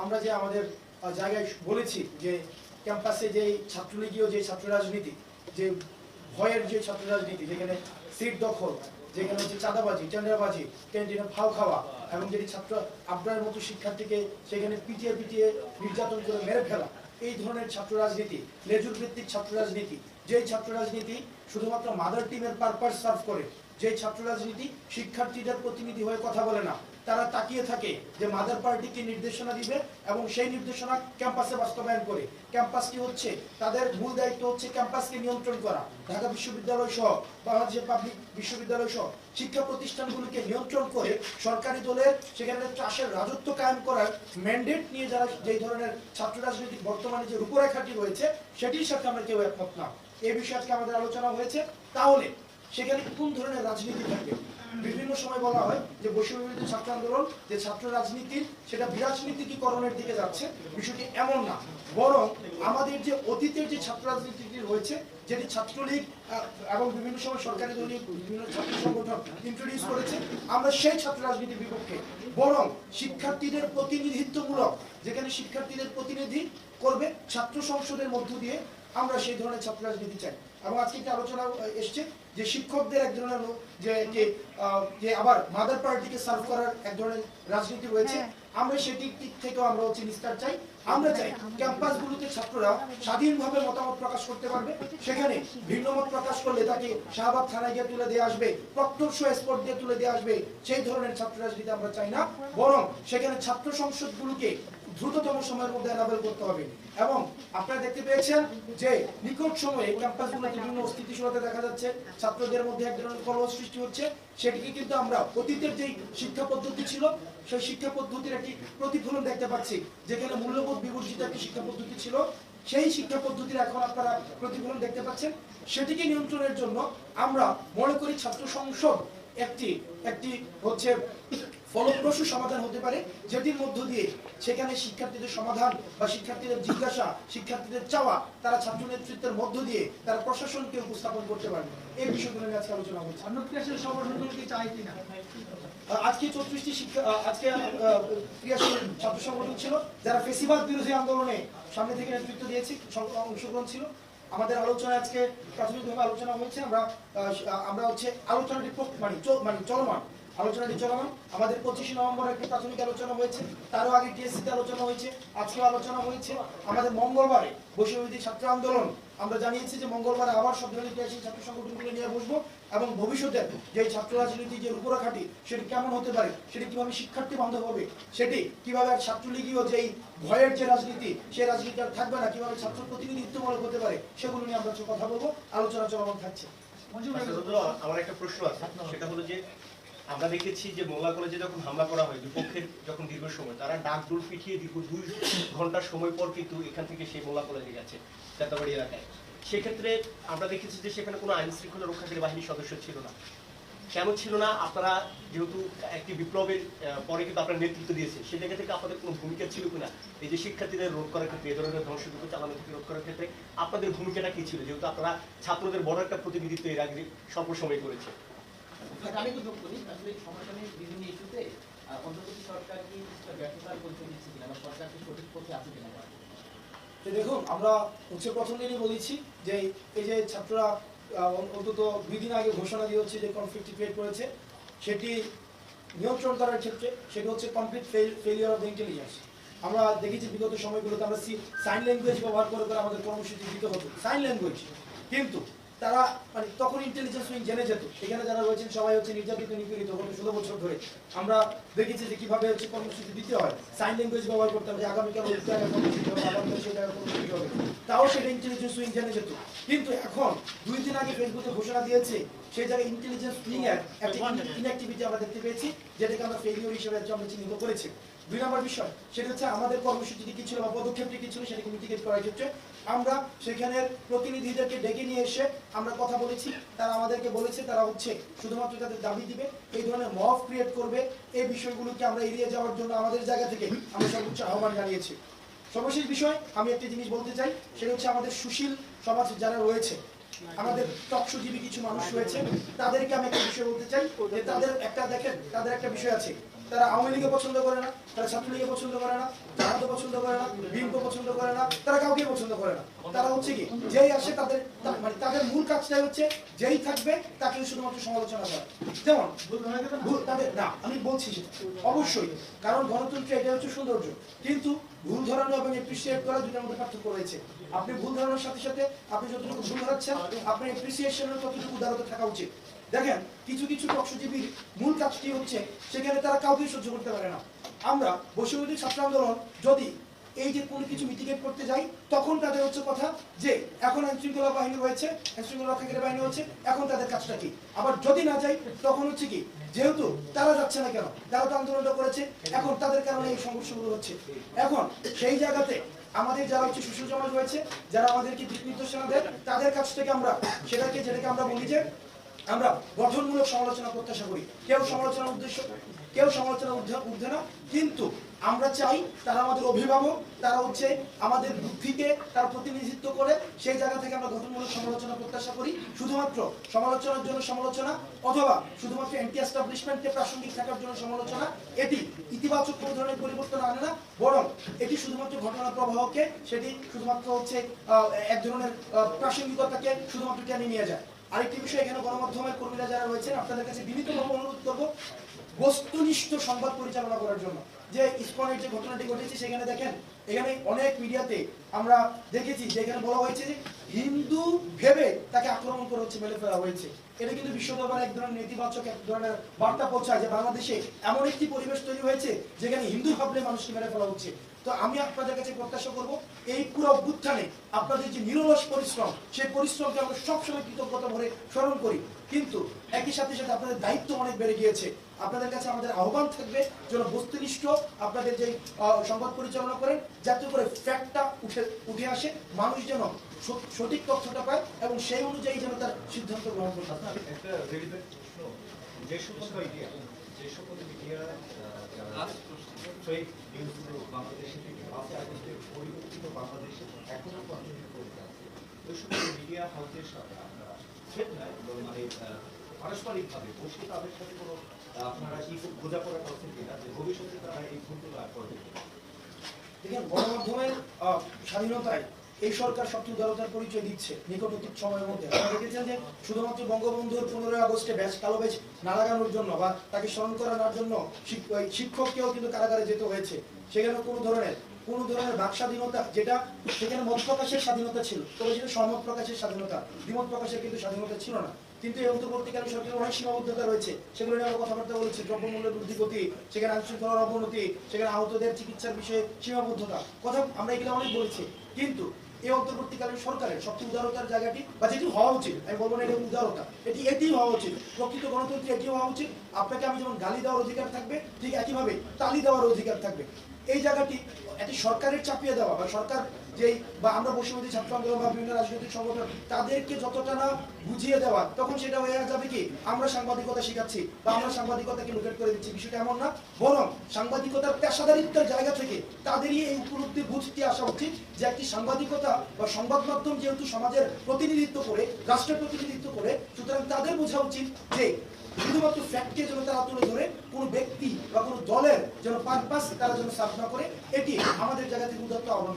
আমরা যে আমাদের জায়গায় বলেছি যে ক্যাম্পাসে যে ছাত্রলীগীয় যে ছাত্র রাজনীতি, যে ভয়ের যে ছাত্র রাজনীতি, যেখানে সিট দখল, যেখানে হচ্ছে চাঁদাবাজি, টেন্ডারবাজি, ক্যান্টিনে ফাও খাওয়া এবং যেটি ছাত্র আবরার মতো শিক্ষার্থীকে সেখানে পিটিয়ে পিটিয়ে নির্যাতন করে মেরে ফেলা, এই ধরনের ছাত্র রাজনীতি, লেজুর ভিত্তিক ছাত্র রাজনীতি যেই ছাত্র রাজনীতি শুধুমাত্র মাদার টিমের পারপাস সার্ভ করে, যে ছাত্র রাজনীতি শিক্ষার্থীদের প্রতিনিধি হয়ে কথা বলে না, তারা তাকিয়ে থাকে যে মাদার পার্টিকে নির্দেশনা দিবে এবং সেই নির্দেশনা ক্যাম্পাসে বাস্তবায়ন করে। ক্যাম্পাস কি হচ্ছে? তাদের মূল দায়িত্ব হচ্ছে ক্যাম্পাসকে নিয়ন্ত্রণ করা। ঢাকা বিশ্ববিদ্যালয় সহ বাংলাদেশের পাবলিক বিশ্ববিদ্যালয় সহ শিক্ষা প্রতিষ্ঠানগুলোকে নিয়ন্ত্রণ করে সরকারি দলের সেখানে চাষের রাজত্ব কায়েম করার ম্যান্ডেট নিয়ে যারা যেই ধরনের ছাত্র রাজনৈতিক বর্তমানে যে রূপরেখাটি রয়েছে সেটির সাথে আমরা কেউ একমত না। এ বিষয়ে আজকে আমাদের আলোচনা হয়েছে। তাহলে সেখানে কোন ধরনের রাজনীতি থাকবে? বিভিন্ন সময় বলা হয় যে বৈষম্যবিরোধী ছাত্র আন্দোলন যে ছাত্র রাজনীতির সেটা বিরাজনীতিকরণের দিকে যাচ্ছে। বিষয়টি এমন না। বরং আমাদের যে অতীতের যে ছাত্র রাজনীতিটি রয়েছে, যেটি ছাত্রলীগ এবং বিভিন্ন সময় সরকারি দলীয় বিভিন্ন ছাত্র সংগঠন ইন্ট্রোডিউস করেছে, আমরা সেই ছাত্র রাজনীতির বিপক্ষে। বরং শিক্ষার্থীদের প্রতিনিধিত্বমূলক, যেখানে শিক্ষার্থীদের প্রতিনিধি করবে ছাত্র সংসদের মধ্য দিয়ে, আমরা সেই ধরনের ছাত্র রাজনীতি চাই। এবং আজকে একটা আলোচনা এসছে যে শিক্ষকদের এক ধরনের যে যে আবার মাদার পার্টিকে সার্ভ করার এক ধরনের রাজনীতি রয়েছে। আমরা সেটি দিক থেকেও আমরা হচ্ছে নিস্তার চাই। আমরা চাই। ক্যাম্পাসগুলোতে ছাত্ররা স্বাধীনভাবে মতামত প্রকাশ করতে পারবে। সেখানে ভিন্ন মত প্রকাশ করলে তাকে শাহবাগ থানায় গিয়ে তুলে দিয়ে আসবে প্রত্যক্ষ স্পট দিয়ে তুলে দিয়ে আসবে। সেই ধরনের ছাত্র রাজনীতি আমরা চাই না। বরং সেখানে ছাত্র সংসদগুলোকে দ্রুততম সময়ের মধ্যে অ্যানাবেল করতে হবে। এবং আপনারা দেখতে পেয়েছেন যে নিকট সময়ে ক্যাম্পাসগুলোতে বিভিন্ন অস্থিতিশীলতা দেখা যাচ্ছে। ছাত্রদের মধ্যে এক ধরনের কলহ সৃষ্টি হচ্ছে। সেটিকে কিন্তু আমরা অতীতের যেই শিক্ষা পদ্ধতি ছিল, সেই শিক্ষা পদ্ধতির একটি প্রতিফলন দেখতে পাচ্ছি। যেখানে মূল্যবোধ বিবর্জিত একটি শিক্ষা পদ্ধতি ছিল। সেই শিক্ষা পদ্ধতির এখন আপনারা প্রতিফলন দেখতে পাচ্ছেন। সেটিকে নিয়ন্ত্রণের জন্য আমরা মনে করি ছাত্র সংসদ একটি একটি হচ্ছে ফলপ্রসূ সমাধান হতে পারে। যেটির মধ্য দিয়ে সেখানে শিক্ষার্থীদের সমাধান বা শিক্ষার্থীদের জিজ্ঞাসা শিক্ষার্থীদের চাওয়া তারা ছাত্র নেতৃত্বের মধ্য দিয়ে তারা প্রশাসনকে উপস্থাপন করতে পারবে। এই বিষয়গুলো নিয়ে আজকে আলোচনা হচ্ছে। অন্য ক্রিয়াশীল সংগঠনগুলো কি চায় কিনা? আজকে চৌত্রিশটি শিক্ষা আজকে ক্রিয়াশীল ছাত্র সংগঠন ছিল যারা ফেসিবাদ বিরোধী আন্দোলনে সামনে থেকে নেতৃত্ব দিয়েছি অংশগ্রহণ ছিল। আমাদের আলোচনা আজকে প্রাথমিকভাবে আলোচনা হয়েছে আমরা আমরা হচ্ছে আলোচনাটি মানে মানে চলমান। আলোচনাটি চলমান আমাদের পঁচিশে নভেম্বর একটি প্রাথমিক আলোচনা হয়েছে তারও আগে টিএসসিতে আলোচনা হয়েছে আজকেও আলোচনা হয়েছে। আমাদের মঙ্গলবারে বৈষম্যবিধি ছাত্র আন্দোলন আমরা জানিয়েছি যে মঙ্গলবারে আবার সব ধরনের ঐতিহাসিক ছাত্র সংগঠনগুলো নিয়ে বসবো এবং ভবিষ্যতে যে ছাত্র রাজনীতি যে রূপরেখাটি সেটি কেমন হতে পারে সেটি কীভাবে শিক্ষার্থী বান্ধব হবে সেটি কীভাবে ছাত্রলীগীয় যেই ভয়ের যে রাজনীতি সেই রাজনীতি আর থাকবে না কীভাবে ছাত্র প্রতিনিধিত্বমূলক হতে পারে সেগুলো নিয়ে আমরা কথা বলব। আলোচনা চলমান থাকছে। আচ্ছা, আমার একটা প্রশ্ন আছে সেটা হলো যে আমরা দেখেছি যে মোল্লা কলেজে যখন হামলা করা হয় দুপক্ষের যখন দীর্ঘ সময়, তারা ডাক ডোর পিটিয়ে দীর্ঘ দুই ঘণ্টার সময় পর কিন্তু এখান থেকে সেই মোল্লা কলেজে গেছে যাত্রাবাড়ি এলাকায়। সেক্ষেত্রে আমরা দেখেছি যে সেখানে কোনো আইন শৃঙ্খলা রক্ষাকারী বাহিনীর সদস্য ছিল না। কেন ছিল না? আপনারা যেহেতু একটি বিপ্লবের পরে কিন্তু আপনার নেতৃত্ব দিয়েছে সে জায়গা থেকে আপনাদের কোনো ভূমিকা ছিল কিনা? এই যে শিক্ষার্থীদের রোধ করার ক্ষেত্রে এ ধরনের ধ্বংসযজ্ঞ চালানো থেকে রোধ করার ক্ষেত্রে আপনাদের ভূমিকাটা কি ছিল? যেহেতু আপনারা ছাত্রদের বড় একটা প্রতিনিধিত্ব এর আগে স্বল্প সময় করেছে দেখুন, আমরা হচ্ছে প্রথম দিনই বলেছি যে এই যে ছাত্ররা অন্তত দুই দিন আগে ঘোষণা দিয়ে হচ্ছে যে কনফ্লিক্ট ক্রিয়েট করেছে, সেটি নিয়ন্ত্রণ করার ক্ষেত্রে সেটি হচ্ছে কমপ্লিট ফেলিয়ার অফ ইন্টেলিজেন্স আমরা দেখেছি বিগত সময়গুলোতে আমরা সাইন ল্যাঙ্গুয়েজ ব্যবহার করে করে আমাদের কর্মসূচি দিতে হতো। সাইন ল্যাঙ্গুয়েজ কিন্তু তারা মানে তখন ইন্টেলিজেন্স উইং জেনে যেত। এখানে যারা রয়েছেন সবাই হচ্ছে নির্যাতিত নিপীড়িত গত ষোলো বছর ধরে। আমরা দেখেছি যে কীভাবে হচ্ছে কর্মসূচি দিতে হয়। সাইন ল্যাঙ্গুয়েজ ব্যবহার করতে হবে আগামীকাল ওই জায়গায় কর্মসূচি হবে আগামীকাল সেই জায়গায় কর্মসূচি হবে। তাও সেটা ইন্টেলিজেন্স উইং জেনে যেত। কিন্তু এখন দুই দিন আগে ফেসবুকে ঘোষণা দিয়েছে সেই জায়গায় ইন্টেলিজেন্স উইং এর একটা ইনঅ্যাক্টিভিটি আমরা দেখতে পেয়েছি যেটাকে আমরা ফেলিওর হিসেবে আমরা চিহ্নিত করেছি। দুই নম্বর বিষয় সেটা হচ্ছে আমাদের কর্মসূচিটি কি ছিল বা পদক্ষেপটি কি ছিল সেটাকে মিটিগেট করার ক্ষেত্রে আমরা সেখানের প্রতিনিধিদেরকে ডেকে নিয়ে এসে আমরা কথা বলেছি। তারা আমাদেরকে বলেছে, তারা হচ্ছে শুধুমাত্র তাদের দাবি দিবে, এই ধরনের মফ ক্রিয়েট করবে, এই বিষয়গুলোকে আমরা এড়িয়ে যাওয়ার জন্য আমাদের জায়গা থেকে আমরা সর্বোচ্চ আহ্বান জানিয়েছি। সর্বশেষ বিষয় আমি একটি জিনিস বলতে চাই, সেটা হচ্ছে আমাদের সুশীল সমাজ যারা রয়েছে, আমাদের তৎসজীবী কিছু মানুষ রয়েছে, তাদেরকে আমি একটা বিষয় বলতে চাই যে তাদের একটা দেখেন, তাদের একটা বিষয় আছে। তারা আওয়ামী লীগে পছন্দ করে না তারা ছাত্রলীগে পছন্দ করে না জামাতে পছন্দ করে না বিএনপি পছন্দ করে না তারা কাউকে পছন্দ করে না। তারা হচ্ছে কি যেই আসে তাদের মানে তাদের মূল কাজটাই হচ্ছে যেই থাকবে তাকে শুধুমাত্র সমালোচনা করা। যেমন ভুল তাদের না আমি বলছি অবশ্যই কারণ গণতন্ত্র এটা হচ্ছে সৌন্দর্য। কিন্তু ভুল ধরানো এবং এপ্রিসিয়েট করা দুটার মধ্যে পার্থক্য রয়েছে। আপনি ভুল ধরানোর সাথে সাথে আপনি যতটুকু ভুল ধরাচ্ছেন আপনার এপ্রিসিয়েশনের ততটুকু উদারতা থাকা উচিত? দেখেন, কিছু কিছু পক্ষজীবীর মূল কাজটি হচ্ছে, সেখানে তারা কাউকে সহ্য করতে পারে না। আমরা বৈষম্যবিরোধী ছাত্র আন্দোলন, যদি এই যে কোনো কিছু মিটিগেট করতে যাই, তখন তাদের হচ্ছে কথা যে, এখন আইন শৃঙ্খলা বাহিনী রয়েছে আইন শৃঙ্খলা রক্ষাকারী বাহিনী হচ্ছে এখন তাদের কাজটা কি? আবার যদি না যাই, তখন হচ্ছে কি, যেহেতু তারা যাচ্ছে না কেন? তারা তো আন্দোলনটা করেছে, এখন তাদের কারণে এই সংঘর্ষগুলো হচ্ছে। এখন সেই জায়গাতে আমাদের যারা হচ্ছে সুশীল সমাজ রয়েছে, যারা আমাদেরকে দিক নির্দেশনা দেয়, তাদের কাছ থেকে আমরা, সেটাকে যেটাকে আমরা বলি যে আমরা গঠনমূলক সমালোচনা প্রত্যাশা করি। কেউ সমালোচনার উদ্দেশ্য, কেউ সমালোচনা ঊর্ধ্বে না। কিন্তু আমরা চাই তারা আমাদের অভিভাবক, তারা হচ্ছে আমাদের বুদ্ধিকে তার প্রতিনিধিত্ব করে, সেই জায়গা থেকে আমরা গঠনমূলক সমালোচনা প্রত্যাশা করি। শুধুমাত্র সমালোচনার জন্য সমালোচনা, অথবা শুধুমাত্র অ্যান্টি এস্টাবলিশমেন্টে প্রাসঙ্গিক থাকার জন্য সমালোচনা, এটি ইতিবাচক কোনো ধরনের পরিবর্তন আনে না। বরং এটি শুধুমাত্র ঘটনা প্রবাহকে, সেটি শুধুমাত্র হচ্ছে এক ধরনের প্রাসঙ্গিকতাকে শুধুমাত্র টেনে নিয়ে যায়। আরেকটি বিষয় এখানে গণমাধ্যমের কর্মীরা যারা রয়েছেন, আপনাদের কাছে বিনীতভাবে অনুরোধ করব বস্তুনিষ্ঠ সংবাদ পরিচালনা করার জন্য। যে ইস্কনের যে ঘটনাটি ঘটেছে, সেখানে দেখেন, এখানে অনেক মিডিয়াতে আমরা দেখেছি যে এখানে বলা হয়েছে যে হিন্দু ভেবে তাকে আক্রমণ করা হচ্ছে মেলে ফেলা হয়েছে। এটা কিন্তু বিশ্ব দরবারে এক ধরনের নেতিবাচক, এক ধরনের বার্তা পৌঁছায় যে বাংলাদেশে এমন একটি পরিবেশ তৈরি হয়েছে যেখানে হিন্দু ভাবলে মানুষকে মেরে ফেলা হচ্ছে। তো আমি আপনাদের কাছে প্রত্যাশা করব, এই পুরো অভ্যুত্থানে আপনাদের যে নিরলস পরিশ্রম, সেই পরিশ্রমকে আমরা সবসময় কৃতজ্ঞতা ভরে স্মরণ করি। কিন্তু একই সাথে সাথে আপনাদের দায়িত্ব অনেক বেড়ে গিয়েছে। আপনাদের কাছে আমাদের আহ্বান থাকবে যেন বস্তুনিষ্ঠ আপনাদের যে সংবাদ পরিচালনা করেন, যাতে করে ফ্যাক্টটা উঠে উঠে আসে, মানুষ যেন সঠিক তথ্যটা পায় এবং সেই অনুযায়ী যেন তার সিদ্ধান্ত গ্রহণ করতে পারে। যে সকল মিডিয়া বাংলাদেশে এখনও মিডিয়া হাউসের সাথে আপনারা থ্রেট নাই মানে পারস্পরিকভাবে বসে তাদের সাথে কোনো আপনারা কি বোঝাপড়া করছেন কিনা যে ভবিষ্যতে তারা এই ভুলগুলো আর করবে? দেখেন গণমাধ্যমের স্বাধীনতায় এই সরকার সবচেয়ে উদারতার পরিচয় দিচ্ছে নিকটবর্তী সময়ের মধ্যে। আপনারা দেখেছেন যে শুধুমাত্র বঙ্গবন্ধুর পনেরোই আগস্টে ব্যাচ কালো ব্যাচ না লাগানোর জন্য বা তাকে স্মরণ করানোর জন্য শিক্ষককেও কিন্তু কারাগারে যেতে হয়েছে। সেখানে কোনো ধরনের, কোন ধরনের বাক স্বাধীনতা যেটা সেখানে মত প্রকাশের স্বাধীনতা ছিল, তবে সেটা সহমত প্রকাশের স্বাধীনতা, দ্বিমত প্রকাশের কিন্তু স্বাধীনতা ছিল না। কিন্তু এই অন্তর্বর্তীকালীন সরকারের অনেক সীমাবদ্ধতা রয়েছে, সেগুলো নিয়ে আমরা কথাবার্তা বলেছি। দ্রব্যমূল্যের বৃদ্ধি গতি সেখানে আইন অবনতি, সেখানে আহতদের চিকিৎসার বিষয়ে সীমাবদ্ধতা। কথা আমরা এগুলো অনেক বলেছি। কিন্তু এই অন্তর্বর্তীকালীন সরকারের সবচেয়ে উদারতার জায়গাটি, বা যেটি হওয়া উচিত, আমি বলব না এটা উদারতা, এটি এটি হওয়া উচিত, প্রকৃত গণতন্ত্রে এটি হওয়া উচিত, আপনাকে আমি যেমন গালি দেওয়ার অধিকার থাকবে, ঠিক একইভাবে তালি দেওয়ার অধিকার থাকবে। এই জায়গাটি এটি সরকারের চাপিয়ে দেওয়া বা সরকার যেই বা আমরা বসুমতী ছাত্র আন্দোলন বা বিভিন্ন রাজনৈতিক সংগঠন, তাদেরকে যতটা না বুঝিয়ে দেওয়া, তখন সেটা হয়ে যাবে কি? আমরা সাংবাদিকতা শিখাচ্ছি বা আমরা সাংবাদিকতাকে লুকেট করে দিচ্ছি। বিষয়টা এমন না, বরং সাংবাদিকতার পেশাদারিত্বের জায়গা থেকে তাদেরই এই উপলব্ধি বুঝতে আসা উচিত যে একটি সাংবাদিকতা বা সংবাদ মাধ্যম যেহেতু সমাজের প্রতিনিধিত্ব করে, রাষ্ট্রের প্রতিনিধিত্ব করে, সুতরাং তাদের বোঝা উচিত যে শুধুমাত্র ফ্যাক্টকে যেন তারা তুলে ধরে কোনো ব্যক্তি বা কোনো দলের যেন পারপাস তারা যেন সাধনা করে, এটি আমাদের জায়গা থেকে উদাত্ত আহ্বান।